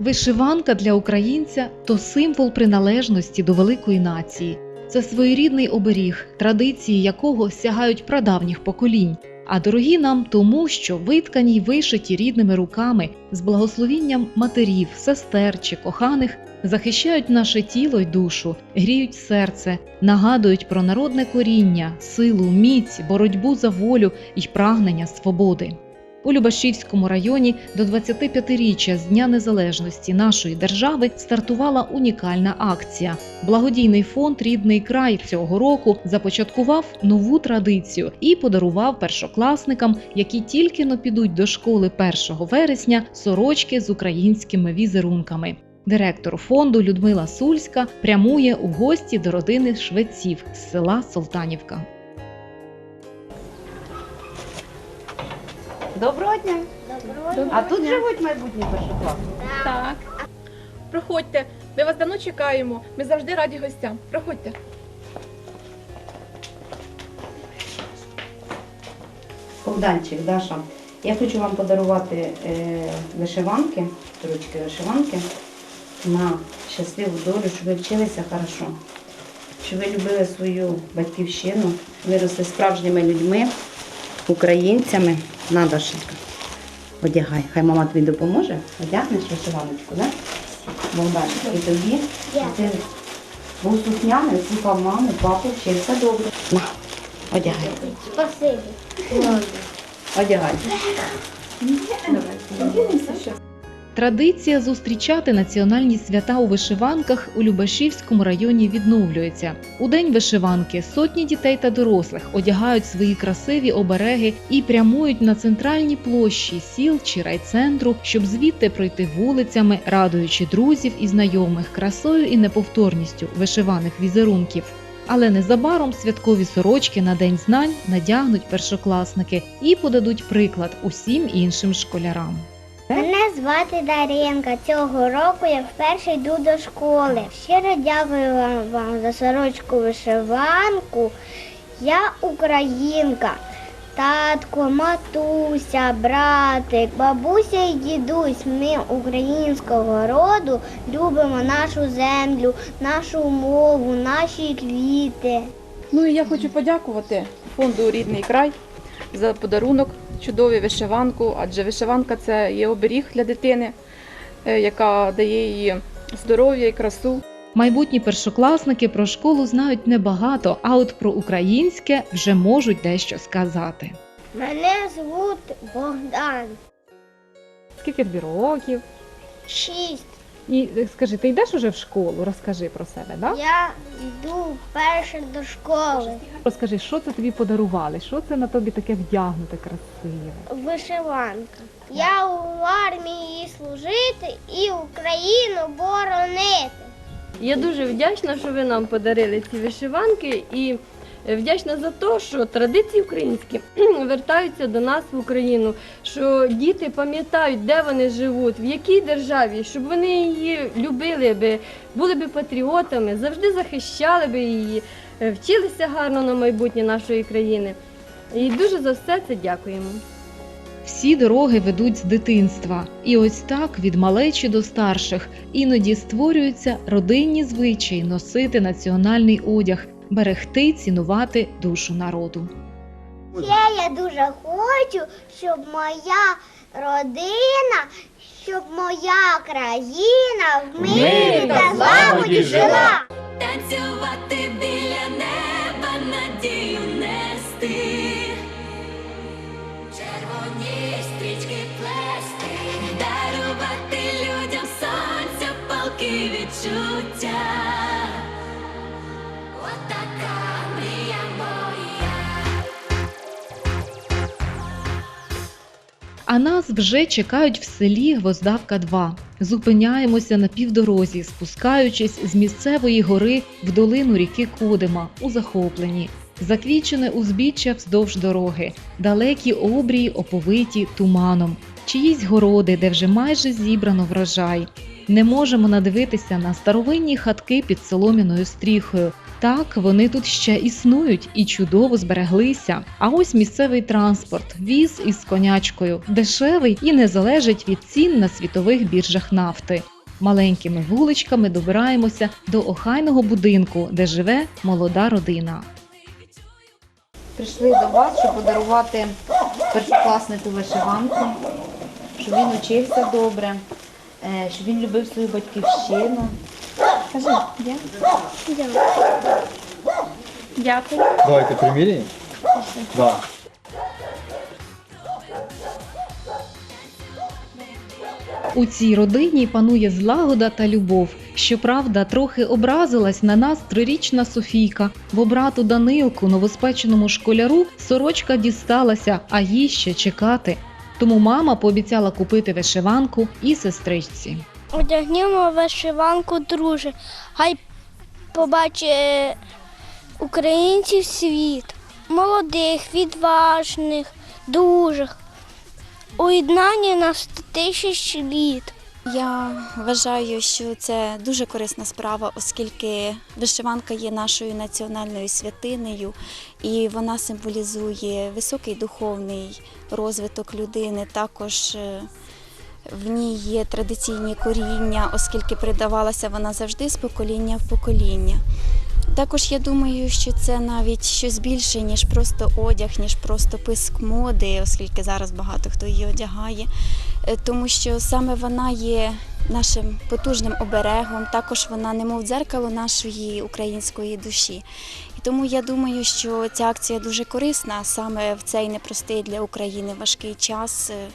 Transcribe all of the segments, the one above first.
Вишиванка для українця то символ приналежності до великої нації. Це своєрідний оберіг, традиції якого сягають прадавніх поколінь, а дорогі нам тому, що виткані й вишиті рідними руками з благословінням матерів, сестер чи коханих захищають наше тіло й душу, гріють серце, нагадують про народне коріння, силу, міць, боротьбу за волю й прагнення свободи. У Любашівському районі до 25-річчя з Дня Незалежності нашої держави стартувала унікальна акція. Благодійний фонд Рідний край цього року започаткував нову традицію і подарував першокласникам, які тільки но підуть до школи 1 вересня, сорочки з українськими візерунками. Директор фонду Людмила Сульська прямує у гості до родини швеців з села Солтанівка. Доброго дня. Доброго А тут живуть майбутні першокласники? Так. Проходьте, ми вас давно чекаємо. Ми завжди раді гостям. Проходьте. Богданчик, Даша, я хочу вам подарувати е, вишиванки, ручки вишиванки на щасливу долю, щоб ви вчилися хорошо, щоб ви любили свою батьківщину, виросли справжніми людьми, українцями. На, Дашенька, одягай. Хай мама тобі допоможе. Одягнеш вишиваночку, так? Богданчик, і тобі. Ти був сухняний, слухав маму, папу, вчився добре. На, одягай. Спасибі. Одягай. Традиція зустрічати національні свята у вишиванках у Любашівському районі відновлюється. У день вишиванки сотні дітей та дорослих одягають свої красиві обереги і прямують на центральні площі сіл чи райцентру, щоб звідти пройти вулицями, радуючи друзів і знайомих красою і неповторністю вишиваних візерунків. Але незабаром святкові сорочки на День знань надягнуть першокласники і подадуть приклад усім іншим школярам. Звати Даринка. Цього року я вперше йду до школи. Щиро дякую вам, вам за сорочку вишиванку. Я українка. Татко, матуся, братик, бабуся і дідусь. Ми українського роду любимо нашу землю, нашу мову, наші квіти. Ну і я хочу подякувати фонду Рідний край за подарунок, чудову вишиванку, адже вишиванка це є оберіг для дитини, е, яка дає їй здоров'я і красу. Майбутні першокласники про школу знають небагато, а от про українське вже можуть дещо сказати. Мене звуть Богдан. Скільки тобі років? Шість. І е, скажи, ти йдеш уже в школу? Розкажи про себе, да? Я йду вперше до школи. Розкажи, що це тобі подарували? Що це на тобі таке вдягнуте красиве? Вишиванка. Я у армії служити і Україну боронити. Я дуже вдячна, що ви нам подарили ці вишиванки, і вдячна за те, що традиції українські вертаються до нас в Україну, що діти пам'ятають, де вони живуть, в якій державі, щоб вони її любили би, були би патріотами, завжди захищали би її, е, вчилися гарно на майбутнє нашої країни. І дуже за все це дякуємо. Всі дороги ведуть з дитинства, і ось так від малечі до старших іноді створюються родинні звичаї носити національний одяг, берегти, цінувати душу народу. Ще я дуже хочу, щоб моя родина, щоб моя країна в мирі та злагоді жила. Танцювати біля неба, надію нести, червоні стрічки плести, дарувати людям сонця, палки відчуття. Нас вже чекають в селі Гвоздавка 2. Зупиняємося на півдорозі, спускаючись з місцевої гори в долину ріки Кодима у захопленні. Заквічене узбіччя вздовж дороги, далекі обрії оповиті туманом, чиїсь городи, де вже майже зібрано врожай. Не можемо надивитися на старовинні хатки під солом'яною стріхою, Так, вони тут ще існують і чудово збереглися. А ось місцевий транспорт, віз із конячкою, дешевий і не залежить від цін на світових біржах нафти. Маленькими вуличками добираємося до охайного будинку, де живе молода родина. Прийшли до вас, щоб подарувати першокласнику вишиванку, щоб він учився добре, е, щоб він любив свою батьківщину. Кажи, я? Дякую. Давайте приміряємо. Да. У цій родині панує злагода та любов. Щоправда, трохи образилась на нас трирічна Софійка, бо брату Данилку, новоспеченому школяру, сорочка дісталася, а їй ще чекати. Тому мама пообіцяла купити вишиванку і сестричці. Одягнімо вишиванку, друже. Хай побачить українців світ, молодих, відважних, дужих. Уєднання на 100 тисяч літ. Я вважаю, що це дуже корисна справа, оскільки вишиванка є нашою національною святинею, і вона символізує високий духовний розвиток людини. Також е, в ній є традиційні коріння, оскільки передавалася вона завжди з покоління в покоління. Також я думаю, що це навіть щось більше, ніж просто одяг, ніж просто писк моди, оскільки зараз багато хто її одягає, Е, тому що саме вона є нашим потужним оберегом, також вона немов дзеркало нашої української душі. І тому я думаю, що ця акція дуже корисна саме в цей непростий для України важкий час. Е,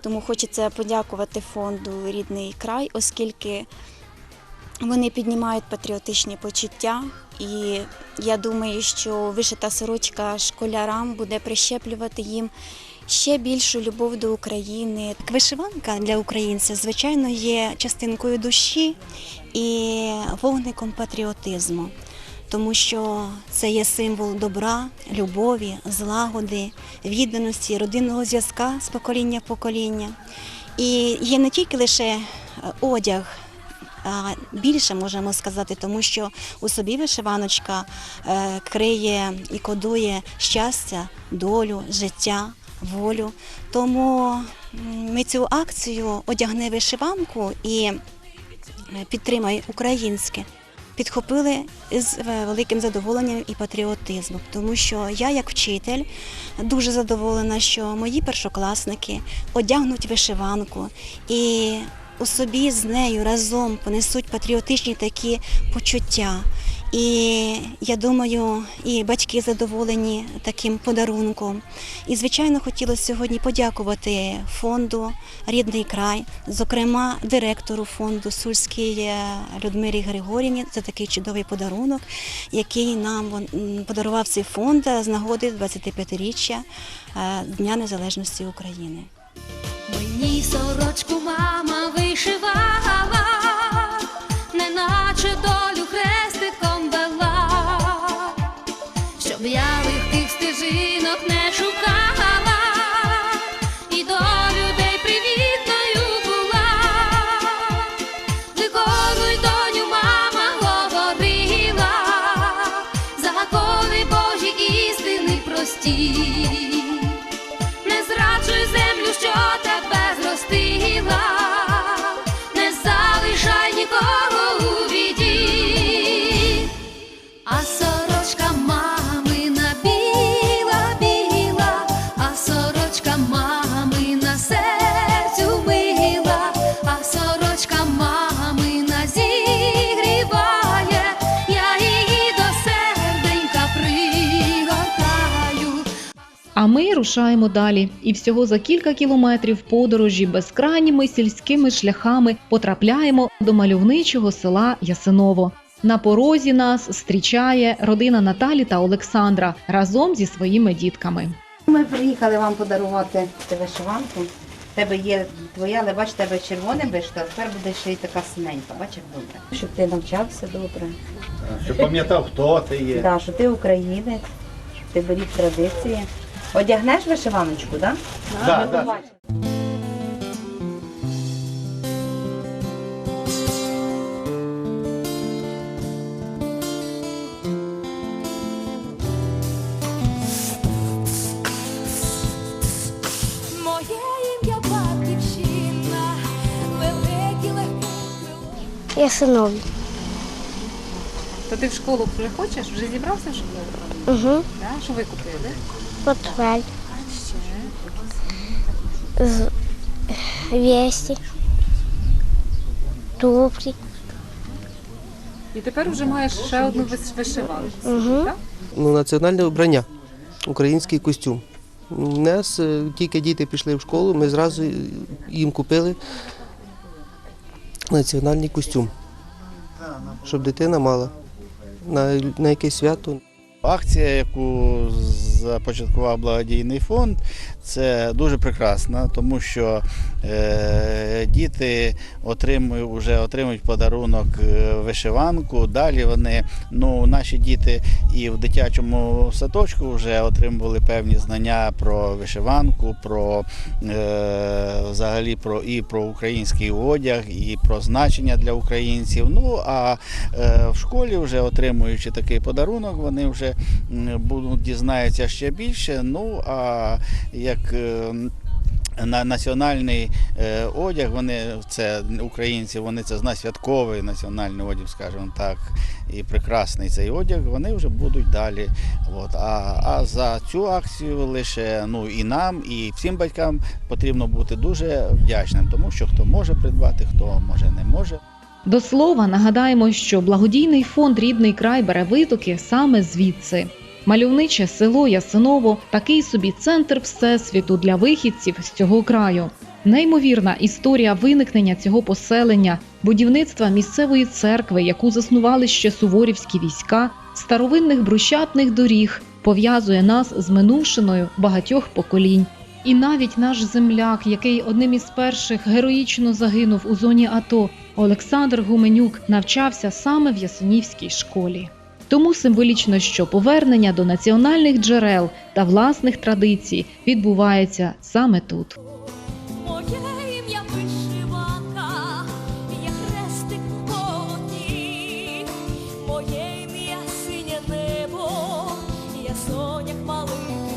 Тому хочеться подякувати фонду Рідний край, оскільки вони піднімають патріотичні почуття, і я думаю, що вишита сорочка школярам буде прищеплювати їм ще більшу любов до України. Вишиванка для українців, звичайно, є частинкою душі і вогником патріотизму, тому що це є символ добра, любові, злагоди, відданості, родинного зв'язка з покоління в покоління. І є не тільки лише е, одяг. А більше можемо сказати, тому що у собі вишиваночка е, криє і кодує щастя, долю, життя, волю. Тому ми цю акцію одягни вишиванку і е, підтримай українське. Підхопили з е, великим задоволенням і патріотизмом, тому що я, як вчитель, дуже задоволена, що мої першокласники одягнуть вишиванку і у собі з нею разом понесуть патріотичні такі почуття. І я думаю, і батьки задоволені таким подарунком. І, звичайно, хотілося сьогодні подякувати фонду Рідний край, зокрема директору фонду Сульській Людмирі Григорівні за такий чудовий подарунок, який нам подарував цей фонд з нагоди 25-річчя е, Дня Незалежності України. Мені сорочку мама вишивала, А далі, і всього за кілька кілометрів подорожі безкрайніми сільськими шляхами потрапляємо до мальовничого села Ясиново. На порозі нас зустрічає родина Наталі та Олександра разом зі своїми дітками. Ми приїхали вам подарувати вишиванку. Тебе є твоя, але бач, тебе червоне вишито, а тепер буде ще й така синенька. Бач, як добре. Щоб ти навчався добре. Щоб пам'ятав, хто ти є. Да, що ти українець, щоб ти беріг традиції. Одягнеш вишиваночку, так? Да? Да, да. Я синові. То ти в школу вже хочеш? Вже зібрався в школу? Угу. Да? Що ви купили? Портфель. Вести. Туфлі. І тепер вже маєш ще одну вишиванку. Угу. Так? ну, національне обрання, український костюм. У нас е, тільки діти пішли в школу, ми зразу їм купили національний костюм, щоб дитина мала на, на якесь свято. Акція, яку започаткував благодійний фонд, це дуже прекрасно, тому що е, діти отримують вже отримують подарунок е, вишиванку. Далі вони, ну наші діти і в дитячому садочку вже отримували певні знання про вишиванку, про е, взагалі про і про український одяг, і про значення для українців. Ну а е, в школі, вже отримуючи такий подарунок, вони вже будуть дізнаються ще більше. Ну а як е, на національний е, одяг, вони це українці, вони це знають святковий національний одяг, скажімо так, і прекрасний цей одяг, вони вже будуть далі. От. А, а за цю акцію лише ну і нам, і всім батькам потрібно бути дуже вдячним, тому що хто може придбати, хто може не може. До слова, нагадаємо, що благодійний фонд Рідний край бере витоки саме звідси. Мальовниче село Ясиново такий собі центр всесвіту для вихідців з цього краю. Неймовірна історія виникнення цього поселення, будівництва місцевої церкви, яку заснували ще суворівські війська, старовинних брущатних доріг пов'язує нас з минувшиною багатьох поколінь. І навіть наш земляк, який одним із перших героїчно загинув у зоні АТО, Олександр Гуменюк навчався саме в Ясенівській школі. Тому символічно, що повернення до національних джерел та власних традицій відбувається саме тут. Моє ім'я синє небо, я соняк малий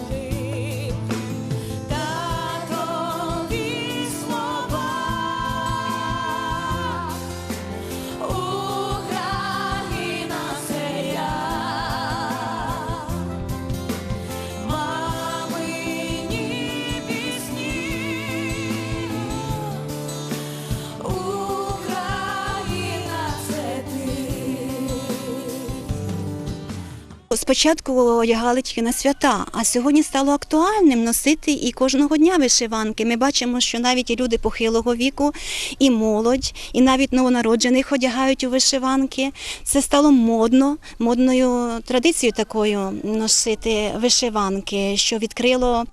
Спочатку одягали тільки на свята, а сьогодні стало актуальним носити і кожного дня вишиванки. Ми бачимо, що навіть і люди похилого віку, і молодь, і навіть новонароджених одягають у вишиванки. Це стало модно, модною традицією такою носити вишиванки, що відкрило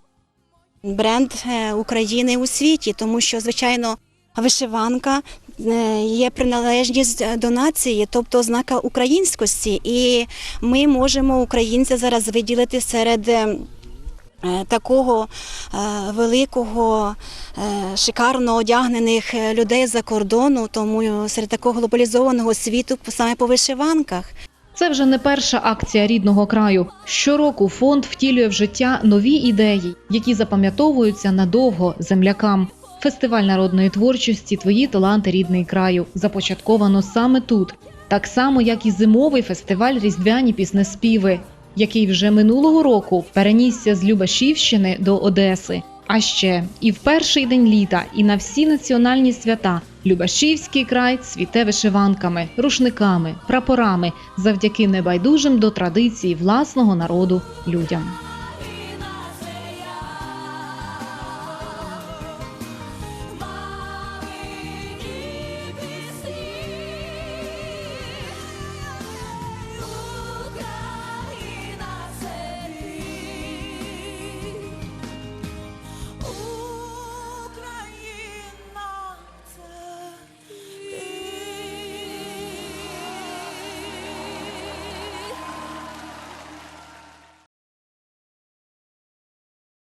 бренд е, України у світі, тому що, звичайно, вишиванка е, є приналежність до нації, тобто ознака українськості. І ми можемо українця зараз виділити серед. е, е, Такого е, великого, е, шикарно одягнених е, людей за кордону, тому серед такого глобалізованого світу саме по вишиванках. Це вже не перша акція рідного краю. Щороку фонд втілює в життя нові ідеї, які запам'ятовуються надовго землякам. Фестиваль народної творчості Твої таланти рідний краю започатковано саме тут, так само як і зимовий фестиваль Різдвяні піснеспіви, який вже минулого року перенісся з Любашівщини до Одеси. А ще і в перший день літа, і на всі національні свята Любашівський край цвіте вишиванками, рушниками, прапорами завдяки небайдужим до традицій власного народу людям.